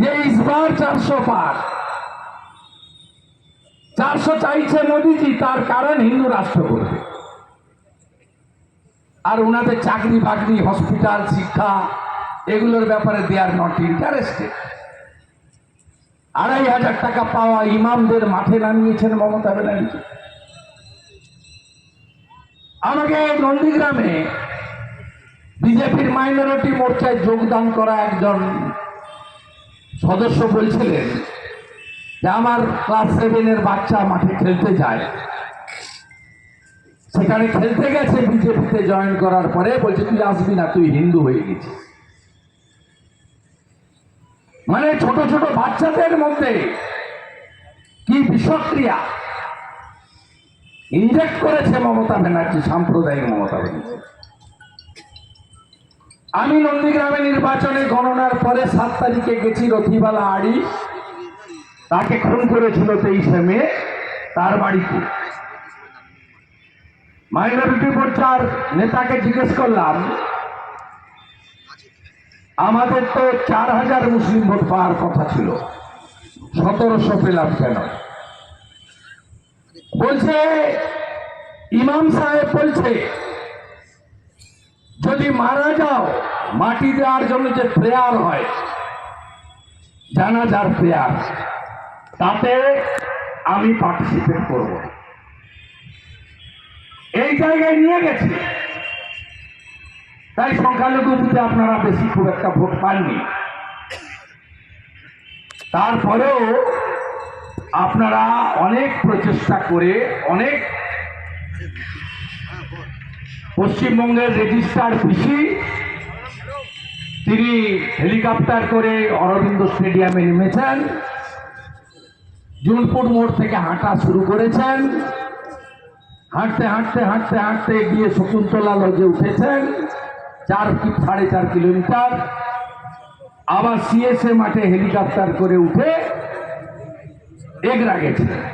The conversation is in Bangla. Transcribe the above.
যে ইসবার চারশো পার। চারশো চাইছে মোদিজি, তার কারণ হিন্দু রাষ্ট্র করবে আর ওনাদের চাকরি বাকরি হসপিটাল শিক্ষা, এগুলোর ব্যাপারে দে আর নট ইন্টারেস্টেড আড়াই হাজার টাকা পাওয়া ইমামদের মাঠে নামিয়েছেন মমতা ব্যানার্জি। আমাকে নন্দীগ্রামে বিজেপির মাইনরিটি মোর্চায় যোগদান করা একজন সদস্য বলছিলেন যে আমার ক্লাস সেভেনের বাচ্চা মাঠে খেলতে যায়। সেখানে খেলতে গেছে, বিজেপিতে জয়েন করার পরে বলছে, তুই আসবি না, তুই হিন্দু হয়ে গেছিস। মানে ছোট ছোট বাচ্চাদের মধ্যে কি বিষক্রিয়া? ইনজেক্ট করেছে মমতা ব্যানার্জি, সাম্প্রদায়িক মমতা ব্যানার্জি। আমি নন্দীগ্রামে নির্বাচনে গণনার পরে সাত তারিখে গেছি রথিবালা আড়ি। তাকে খুন করেছিল তেইশে মে, তার বাড়িতে। মাইনরিটি মোর্চার নেতাকে জিজ্ঞেস করলাম, আমাদের তো চার হাজার মুসলিম ভোট পাওয়ার কথা ছিল, সতেরোশো পেলাম কেন? বলছে, ইমাম সাহেব বলছে যদি মারা যাও, মাটি দেওয়ার জন্য যে প্রেয়ার হয়, জানাজার প্রেয়ার, তাতে আমি পার্টিসিপেট করব এই জায়গায় নিয়ে গেছি। তাই সংখ্যালঘু বুথে আপনারা বেশি খুব একটা ভোট পাননি। তারপরেও আপনারা অনেক প্রচেষ্টা করে, অনেক পশ্চিমবঙ্গের রেজিস্ট্রার পিসি তিনি হেলিকপ্টার করে অরবিন্দ স্টেডিয়ামে নেমেছেন। জুনপুর মোড় থেকে হাঁটা শুরু করেছেন। হাঁটতে হাঁটতে হাঁটতে হাঁটতে গিয়ে শকুন্তলা লজে উঠেছেন। চার সাড়ে চার কিলোমিটার। আবার সিএসএ মাঠে হেলিকপ্টার করে উঠে এগরা গেছে।